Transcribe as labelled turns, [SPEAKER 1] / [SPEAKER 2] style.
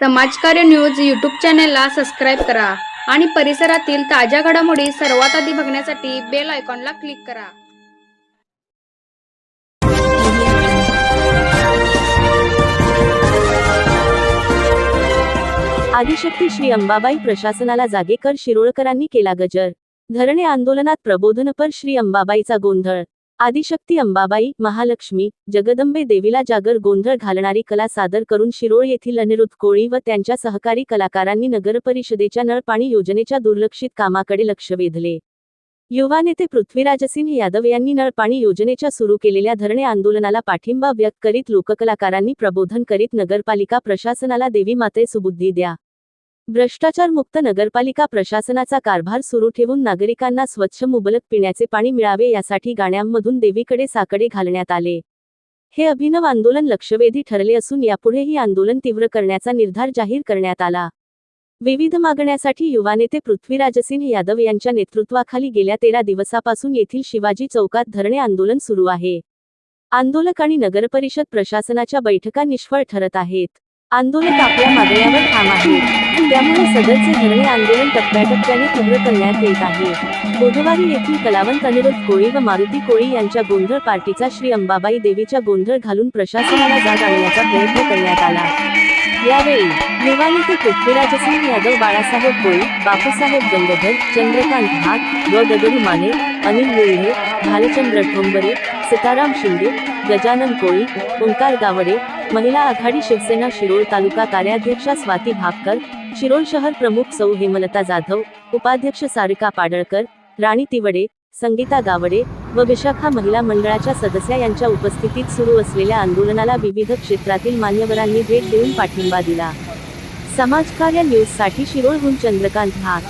[SPEAKER 1] समाजकार्य news YouTube चॅनेलला subscribe करा आणि परिसरातील ताज्या घडामोडी सर्वात आधी बघण्यासाठी बेल आयकॉनला क्लिक करा.
[SPEAKER 2] आदिशक्ती श्री अंबाबाई प्रशासनाला जागेकर शिरोळकरांनी केला गजर. धरणे आंदोलनात प्रबोधनपर श्री अंबाबाईचा गोंधळ. आदिशक्ती अंबाबाई महालक्ष्मी जगदंबे देवीला जागर गोंधळ घालणारी कला सादर करून शिरोळ येथील अनिरुद्ध कोळी व त्यांच्या सहकारी कलाकारांनी नगरपरिषदेच्या नळपाणी योजनेच्या दुर्लक्षित कामाकडे लक्ष वेधले. युवा नेते पृथ्वीराजसिंह यादव यांनी नळपाणी योजनेच्या सुरू केलेल्या धरणे आंदोलनाला पाठिंबा व्यक्त करीत लोककलाकारांनी प्रबोधन करीत नगरपालिका प्रशासनाला देवी माते सुबुद्धी द्या. भ्रष्टाचार मुक्त नगरपालिका प्रशासनाचा कारभार सुरू ठेवून नागरिकांना स्वच्छ मुबलक पिण्याचे पाणी मिळावे यासाठी गाण्यांमधून देवीकडे साकडे घालण्यात आले. हे अभिनव आंदोलन लक्षवेधी ठरले असून यापुढेही आंदोलन तीव्र करण्याचा निर्धार जाहीर करण्यात आला. विविध मागण्यासाठी युवा नेते पृथ्वीराजसिंह यादव यांच्या नेतृत्वाखाली गेल्या तेरा दिवसापासून येथील शिवाजी चौकात धरणे आंदोलन सुरू आहे. आंदोलक आणि नगरपरिषद प्रशासनाच्या बैठका निष्फळ ठरत आहेत. आंदोलक आपल्या मागण्यावर ठाम आहेत. त्यामुळे सदरचे धरणे आंदोलन टप्प्याटप्प्याने तीव्र करण्यात येत आहे. बुधवारी येथील कलावंत अनिरुद्ध कोळी व मारुती कोळी यांच्या गोंधळ पार्टीचा श्री अंबाबाई देवीच्या गोंधळ घालून प्रशासनाला जाग आणण्याचा प्रयत्न करण्यात आला. यावेळी युवा नेते पृथ्वीराजसिंह यादव बाळासाहेब कोळी बापूसाहेब गंगधर चंद्रकांत भाग व दगडू माने अनिल मुळ्हे भालचंद्र ठोंबरे सीताराम शिंदे गजानन कोळी ओंकार गावडे महिला आघाडी शिवसेना शिरोळ तालुका कार्याध्यक्षा स्वाती भापकर शिरोळ शहर प्रमुख सौ हेमलता जाधव उपाध्यक्ष सारिका पाडळकर राणी तिवडे संगीता गावडे व विशाखा महिला मंडळाच्या सदस्या यांच्या उपस्थितीत सुरू असलेल्या आंदोलनाला विविध क्षेत्रातील मान्यवरांनी भेट देऊन पाठिंबा दिला. समाजकार्य न्यूजसाठी शिरोळहून चंद्रकांत भाग